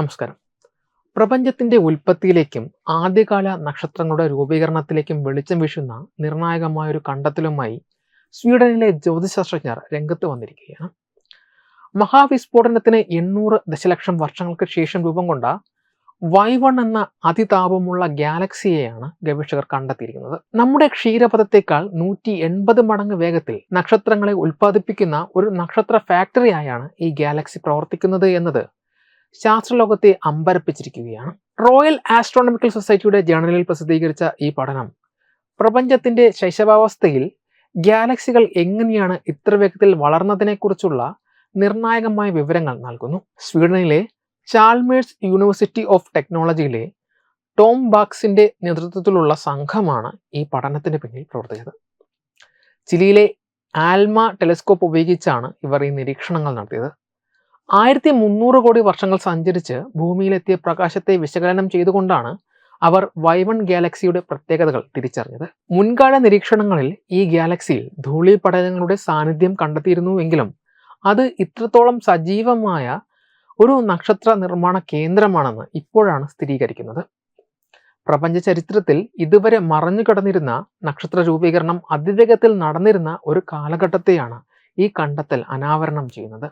നമസ്കാരം. പ്രപഞ്ചത്തിന്റെ ഉൽപ്പത്തിയിലേക്കും ആദ്യകാല നക്ഷത്രങ്ങളുടെ രൂപീകരണത്തിലേക്കും വെളിച്ചം വീശുന്ന നിർണായകമായ ഒരു കണ്ടെത്തലുമായി സ്വീഡനിലെ ജ്യോതിശാസ്ത്രജ്ഞർ രംഗത്ത് വന്നിരിക്കുകയാണ്. മഹാവിസ്ഫോടനത്തിന് എണ്ണൂറ് ദശലക്ഷം വർഷങ്ങൾക്ക് ശേഷം രൂപം കൊണ്ട വൈവൺ എന്ന അതിതാപമുള്ള ഗാലക്സിയെയാണ് ഗവേഷകർ കണ്ടെത്തിയിരിക്കുന്നത്. നമ്മുടെ ക്ഷീരപഥത്തെക്കാൾ നൂറ്റി എൺപത് മടങ്ങ് വേഗത്തിൽ നക്ഷത്രങ്ങളെ ഉൽപ്പാദിപ്പിക്കുന്ന ഒരു നക്ഷത്ര ഫാക്ടറിയായാണ് ഈ ഗാലക്സി പ്രവർത്തിക്കുന്നത് എന്നത്. ശാസ്ത്രലോകത്തെ അമ്പരപ്പിച്ചിരിക്കുകയാണ്. റോയൽ ആസ്ട്രോണമിക്കൽ സൊസൈറ്റിയുടെ ജേണലിൽ പ്രസിദ്ധീകരിച്ച ഈ പഠനം പ്രപഞ്ചത്തിന്റെ ശൈശവാവസ്ഥയിൽ ഗാലക്സികൾ എങ്ങനെയാണ് ഇത്ര വേഗത്തിൽ വളർന്നതിനെക്കുറിച്ചുള്ള നിർണായകമായ വിവരങ്ങൾ നൽകുന്നു. സ്വീഡനിലെ ചാൾമേഴ്സ് യൂണിവേഴ്സിറ്റി ഓഫ് ടെക്നോളജിയിലെ ടോം ബാക്സിന്റെ നേതൃത്വത്തിലുള്ള സംഘമാണ് ഈ പഠനത്തിന് പിന്നിൽ പ്രവർത്തിച്ചത്. ചിലിയിലെ ആൽമ ടെലിസ്കോപ്പ് ഉപയോഗിച്ചാണ് ഇവർ ഈ നിരീക്ഷണങ്ങൾ നടത്തിയത്. ആയിരത്തി മുന്നൂറ് കോടി വർഷങ്ങൾ സഞ്ചരിച്ച് ഭൂമിയിലെത്തിയ പ്രകാശത്തെ വിശകലനം ചെയ്തുകൊണ്ടാണ് അവർ വൈവൺ ഗാലക്സിയുടെ പ്രത്യേകതകൾ തിരിച്ചറിഞ്ഞത്. മുൻകാല നിരീക്ഷണങ്ങളിൽ ഈ ഗാലക്സിയിൽ ധൂളിപടലങ്ങളുടെ സാന്നിധ്യം കണ്ടെത്തിയിരുന്നുവെങ്കിലും അത് ഇത്രത്തോളം സജീവമായ ഒരു നക്ഷത്ര നിർമ്മാണ കേന്ദ്രമാണെന്ന് ഇപ്പോഴാണ് സ്ഥിരീകരിക്കുന്നത്. പ്രപഞ്ച ചരിത്രത്തിൽ ഇതുവരെ മറഞ്ഞു കിടന്നിരുന്ന നക്ഷത്ര രൂപീകരണം അതിവേഗത്തിൽ നടന്നിരുന്ന ഒരു കാലഘട്ടത്തെയാണ് ഈ കണ്ടെത്തൽ അനാവരണം ചെയ്യുന്നത്.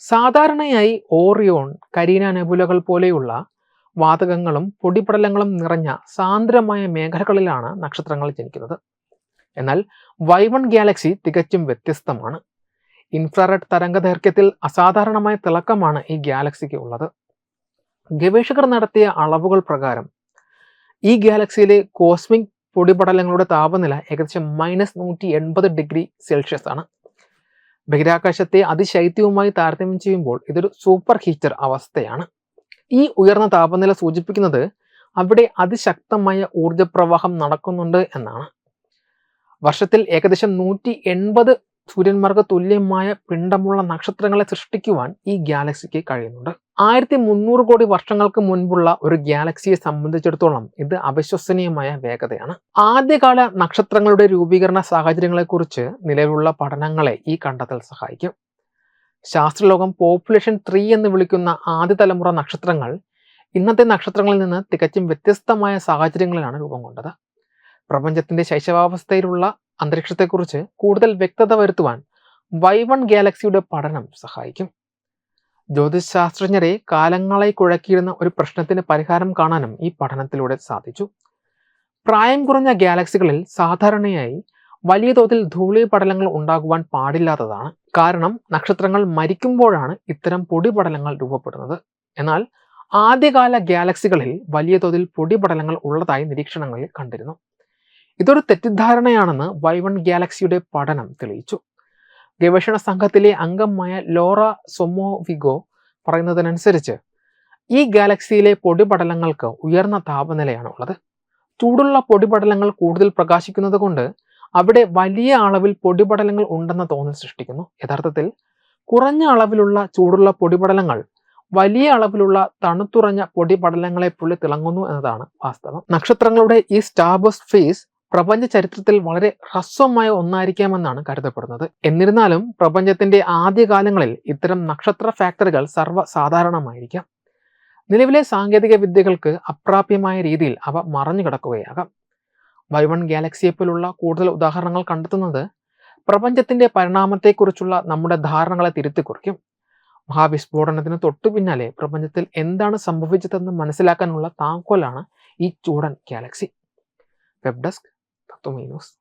സാധാരണയായി ഓറിയോൺ കരീന നെബുലകൾ പോലെയുള്ള വാതകങ്ങളും പൊടിപടലങ്ങളും നിറഞ്ഞ സാന്ദ്രമായ മേഖലകളിലാണ് നക്ഷത്രങ്ങൾ ജനിക്കുന്നത്. എന്നാൽ വൈവൺ ഗാലക്സി തികച്ചും വ്യത്യസ്തമാണ്. ഇൻഫ്രാറെഡ് തരംഗദൈർഘ്യത്തിൽ അസാധാരണമായ തിളക്കമാണ് ഈ ഗാലക്സിക്ക് ഉള്ളത്. ഗവേഷകർ നടത്തിയ അളവുകൾ പ്രകാരം ഈ ഗാലക്സിയിലെ കോസ്മിക് പൊടിപടലങ്ങളുടെ താപനില ഏകദേശം മൈനസ് നൂറ്റി എൺപത് ഡിഗ്രി സെൽഷ്യസ് ആണ് ബഹിരാകാശത്തെ അതിശൈത്യവുമായി താരതമ്യം ചെയ്യുമ്പോൾ ഇതൊരു സൂപ്പർ ഹീറ്റർ അവസ്ഥയാണ്. ഈ ഉയർന്ന താപനില സൂചിപ്പിക്കുന്നത് അവിടെ അതിശക്തമായ ഊർജപ്രവാഹം നടക്കുന്നുണ്ട് എന്നാണ്. വർഷത്തിൽ ഏകദേശം നൂറ്റി എൺപത് സൂര്യന്മാർക്ക് തുല്യമായ പിണ്ടമുള്ള നക്ഷത്രങ്ങളെ സൃഷ്ടിക്കുവാൻ ഈ ഗാലക്സിക്ക് കഴിയുന്നുണ്ട്. ആയിരത്തി മുന്നൂറ് കോടി വർഷങ്ങൾക്ക് മുൻപുള്ള ഒരു ഗാലക്സിയെ സംബന്ധിച്ചിടത്തോളം ഇത് അവിശ്വസനീയമായ വേഗതയാണ്. ആദ്യകാല നക്ഷത്രങ്ങളുടെ രൂപീകരണ സാഹചര്യങ്ങളെക്കുറിച്ച് നിലവിലുള്ള പഠനങ്ങളെ ഈ കണ്ടെത്തൽ സഹായിക്കും. ശാസ്ത്രലോകം പോപ്പുലേഷൻ ത്രീ എന്ന് വിളിക്കുന്ന ആദ്യ തലമുറ നക്ഷത്രങ്ങൾ ഇന്നത്തെ നക്ഷത്രങ്ങളിൽ നിന്ന് തികച്ചും വ്യത്യസ്തമായ സാഹചര്യങ്ങളിലാണ് രൂപം കൊണ്ടത്. പ്രപഞ്ചത്തിന്റെ ശൈശവാവസ്ഥയിലുള്ള അന്തരീക്ഷത്തെക്കുറിച്ച് കൂടുതൽ വ്യക്തത വരുത്തുവാൻ വൈ വൺ ഗാലക്സിയുടെ പഠനം സഹായിക്കും. ജ്യോതിശാസ്ത്രജ്ഞരെ കാലങ്ങളായി കുഴക്കിയിരുന്ന ഒരു പ്രശ്നത്തിന് പരിഹാരം കാണാനും ഈ പഠനത്തിലൂടെ സാധിച്ചു. പ്രായം കുറഞ്ഞ ഗാലക്സികളിൽ സാധാരണയായി വലിയ തോതിൽ ധൂളിപടലങ്ങൾ ഉണ്ടാകുവാൻ പാടില്ലാത്തതാണ്. കാരണം നക്ഷത്രങ്ങൾ മരിക്കുമ്പോഴാണ് ഇത്തരം പൊടിപടലങ്ങൾ രൂപപ്പെടുന്നത്. എന്നാൽ ആദ്യകാല ഗാലക്സികളിൽ വലിയ തോതിൽ പൊടിപടലങ്ങൾ ഉള്ളതായി നിരീക്ഷണങ്ങളിൽ കണ്ടിരുന്നു. ഇതൊരു തെറ്റിദ്ധാരണയാണെന്ന് വൈ വൺ ഗാലക്സിയുടെ പഠനം തെളിയിച്ചു. ഗവേഷണ സംഘത്തിലെ അംഗമായ ലോറ സൊമോവിഗോ പറയുന്നതിനനുസരിച്ച് ഈ ഗാലക്സിയിലെ പൊടിപടലങ്ങൾക്ക് ഉയർന്ന താപനിലയാണ് ഉള്ളത്. ചൂടുള്ള പൊടിപടലങ്ങൾ കൂടുതൽ പ്രകാശിക്കുന്നത് കൊണ്ട് അവിടെ വലിയ അളവിൽ പൊടിപടലങ്ങൾ ഉണ്ടെന്ന തോന്നൽ സൃഷ്ടിക്കുന്നു. യഥാർത്ഥത്തിൽ കുറഞ്ഞ അളവിലുള്ള ചൂടുള്ള പൊടിപടലങ്ങൾ വലിയ അളവിലുള്ള തണുത്തുറഞ്ഞ പൊടിപടലങ്ങളെ പുള്ളി തിളങ്ങുന്നു എന്നതാണ് വാസ്തവം. നക്ഷത്രങ്ങളുടെ ഈ സ്റ്റാബസ് ഫേസ് പ്രപഞ്ച ചരിത്രത്തിൽ വളരെ ഹ്രസ്വമായ ഒന്നായിരിക്കാമെന്നാണ് കരുതപ്പെടുന്നത്. എന്നിരുന്നാലും പ്രപഞ്ചത്തിന്റെ ആദ്യകാലങ്ങളിൽ ഇത്തരം നക്ഷത്ര ഫാക്ടറികൾ സർവസാധാരണമായിരിക്കാം. നിലവിലെ സാങ്കേതിക വിദ്യകൾക്ക് അപ്രാപ്യമായ രീതിയിൽ അവ മറഞ്ഞു കിടക്കുകയാകാം. വൈവൺ ഗാലക്സിയെ പോലുള്ള കൂടുതൽ ഉദാഹരണങ്ങൾ കണ്ടെത്തുന്നത് പ്രപഞ്ചത്തിന്റെ പരിണാമത്തെക്കുറിച്ചുള്ള നമ്മുടെ ധാരണകളെ തിരുത്തി കുറിക്കും മഹാവിസ്ഫോടനത്തിന് തൊട്ടു പിന്നാലെ പ്രപഞ്ചത്തിൽ എന്താണ് സംഭവിച്ചതെന്ന് മനസ്സിലാക്കാനുള്ള താക്കോലാണ് ഈ ചൂടൻ ഗാലക്സി. Web desk. だと思います。